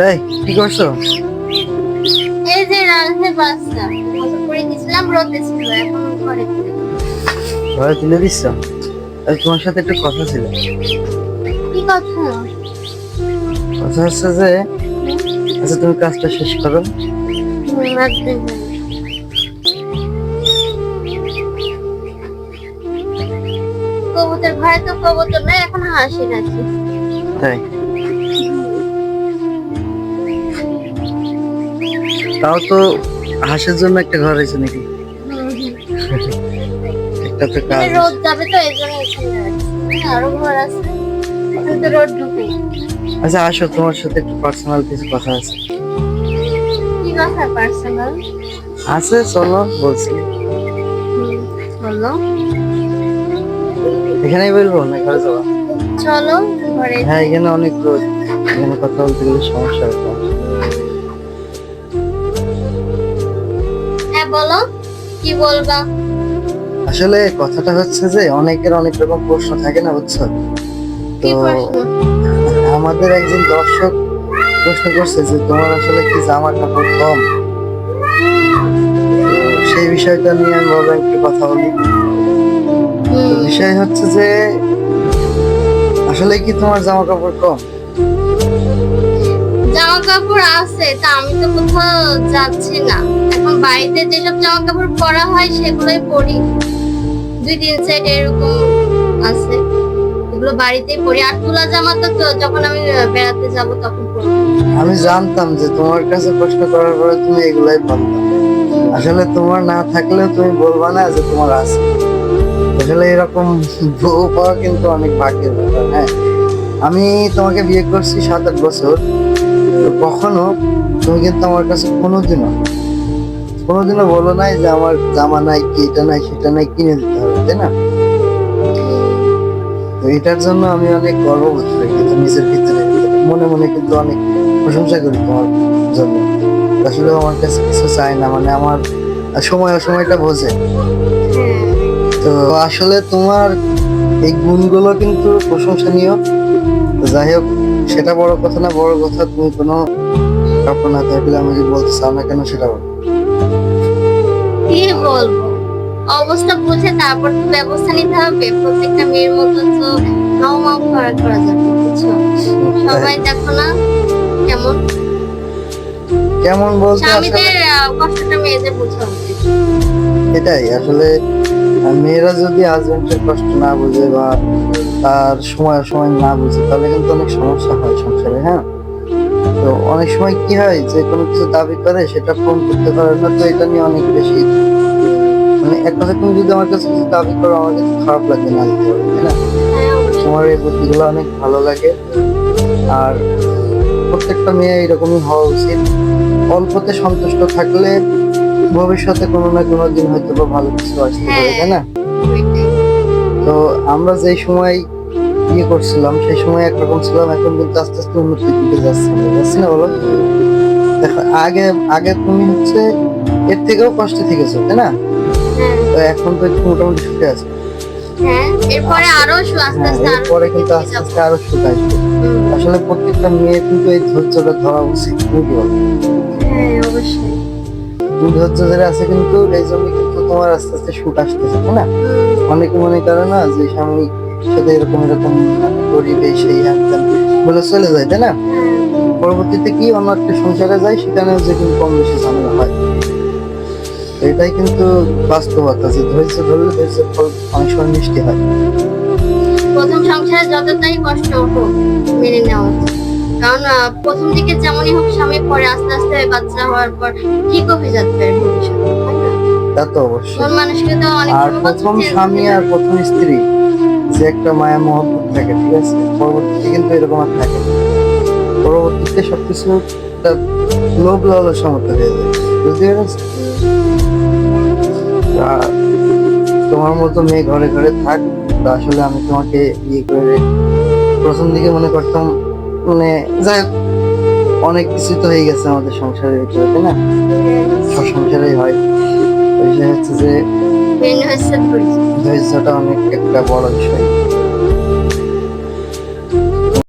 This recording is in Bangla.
এই কি করছ? এই যে করে দিয়েছিলাম রোদে ছিল এখন ঘরে ঘরে তুলে দিচ্ছ? আরে তোমার সাথে একটু কথা ছিল। কি কথা? কথা হচ্ছে যে আচ্ছা তুমি কাজটা শেষ করো। কবুতর ঘরে তো কবুতর নয় এখন হাসি রাখি তাই? তাও তো হাঁসের জন্য একটা ঘর আছে নাকি? একটা তো কাজ মানে রোদ যাবে তো এই জন্য এখানে রাখছি আরও ঘর আছে। কিন্তু রোদ ঢুকে। আচ্ছা আসো তোমার সাথে একটু পার্সোনাল কিছু কথা আছে। কি কথা পার্সোনাল আছে চলো বলছি। বলো। এখানেই বলব না ঘরে চলো। ঘরে। হ্যাঁ এখানে অনেক রোদ। এখানে কথা বলতে গেলে সমস্যা বলো কি বলবা? আসলে কথাটা হচ্ছে যে অনেকের অনেক রকম প্রশ্ন থাকে না বুঝছ? তো আমাদের একজন দর্শক প্রশ্ন করছে যে তোমার আসলে কি জামা কাপড় কম? সেই বিষয়টা নিয়ে আমি ভাবলাম একটু কথা বলি। বিষয় হচ্ছে যে আসলে কি তোমার জামা কাপড় কম? জামা কাপড় আছে, তা আমি তো কোথাও যাচ্ছি না। এখন বাড়িতে যেসব জামা কাপড় পরা হয়, সেগুলোই পরি। দুই তিন সেট এরকম আছে। এগুলো বাড়িতেই পরি। আর তুলা জামা তো যখন আমি বেড়াতে যাব তখন পরবো আমি জানতাম যে তোমার কাছে প্রশ্ন করার পরে তুমি এগুলাই বলবা আসলে তোমার না থাকলেও তুমি বলবা না যে তোমার আছে। আসলে এরকম বউ পাওয়া কিন্তু অনেক ভাগ্যের ব্যাপার হ্যাঁ? আমি তোমাকে বিয়ে করছি সাত আট বছর। কখনো তুমি কিন্তু আমার কাছে কোনোদিনও কোনোদিনও বলো নাই যে আমার জামা নাই কি এটা নাই সেটা নাই কিনে দিতে হবে, তাই না? তো এটার জন্য আমি অনেক গর্ববোধ করি, কিন্তু নিজের ভিতরে মনে মনে কিন্তু অনেক প্রশংসা করি তোমার জন্য। আসলে আমার কাছে কিছু চাই না মানে আমার সময় অসময়টা বোঝে। তো আসলে তোমার এই গুণগুলো কিন্তু প্রশংসনীয়। যাই হোক সেটা বড় কথা না বড় কথা তুমি কোনো কাপড় না থাকলে আমি যদি বলতে চাও না কেন সেটা বলো। কি বলব? অবস্থা বুঝে তারপর তো ব্যবস্থা নিতে হবে। প্রত্যেকটা মেয়ের মতো তো হাও মাও করা করা যাবে বুঝছ? সবাই দেখো না কেমন। কেমন বলতে স্বামীদের কষ্টটা মেয়েদের বোঝা উচিত। এটাই আসলে মেয়েরা যদি হাজবেন্ডের কষ্ট না বুঝে বা তার সময় সময় না বুঝে, তাহলে কিন্তু অনেক সমস্যা হয় সংসারে হ্যাঁ? তো অনেক সময় কি হয়, যে কোনো কিছু দাবি করে, সেটা পূরণ করতে পারে না, তো এটা নিয়ে অনেক বেশি মানে এক কথা তুমি যদি আমার কাছে কিছু দাবি করো, আমার কাছে খারাপ লাগে না না? তোমার এই বুদ্ধিগুলো অনেক ভালো লাগে। আর প্রত্যেকটা মেয়ে এরকমই হওয়া উচিত। অল্পতে সন্তুষ্ট থাকলে ভবিষ্যতে কোনো না কোনো দিন হয়তো বা ভালো কিছু আসতে পারে তাই না? তো আমরা যেই সময় ইয়ে করছিলাম সেই সময় একরকম ছিলাম এখন কিন্তু আস্তে আস্তে উন্নতির দিকে যাচ্ছে যাচ্ছি না বলো? দেখো আগে আগে তুমি হচ্ছে এর থেকেও কষ্টে থেকেছো তাই না? হ্যাঁ। তো এখন তো একটু মোটামুটি সুখে আছে। হ্যাঁ এরপরে আরও আস্তে হ্যাঁ আস্তে এরপরে কিন্তু আস্তে আস্তে আরও সুখ আসবে। আসলে প্রত্যেকটা মেয়ে কিন্তু এই ধৈর্যটা ধরা উচিত তুমি কি বলো? হ্যাঁ অবশ্যই। তুমি ধৈর্য ধরে আছে কিন্তু এই জন্য কিন্তু তোমার আস্তে আস্তে সুখ আসতেছে, তাই না? অনেকে মনে করে না যে স্বামী সাথে এরকম এরকম পরিবেশ এই হ্যান বলে চলে যায়, তাই না? পরবর্তীতে কি অন্য একটা সংসারে যায়? সেখানেও যে কিন্তু কম বেশি ঝামেলা হয়। এটাই কিন্তু বাস্তবতা, যে ধৈর্য ধরলে ধৈর্যের ফল অনেক মিষ্টি হয়। প্রথম সংসারে যতটাই কষ্ট হোক, মেনে নেওয়া কারণ প্রথম দিকে যেমনই হোক স্বামী পরে আস্তে আস্তে বাচ্চা হওয়ার পর ঠিক হয়ে যাবে? তা তো অবশ্যই। অনেক আর প্রথম স্বামী আর প্রথম স্ত্রী যে একটা মায়া মহব্বত থাকে ঠিক আছে? পরবর্তীতে কিন্তু এরকম আর থাকে পরবর্তীতে সবকিছু একটা লোভ লালসা মতো হয়ে যায়। বুঝতে পেরেছ? তোমার মতো মেয়ে ঘরে ঘরে থাক আসলে আমি তোমাকে ইয়ে করে প্রথম দিকে মনে করতাম মানে যাই হোক, অনেক কিছু তো হয়ে গেছে আমাদের সংসারের ভিতরে তাই না? সব সংসারেই হয়। বিষয় হচ্ছে যে ধৈর্যটা অনেক একটা বড় বিষয়।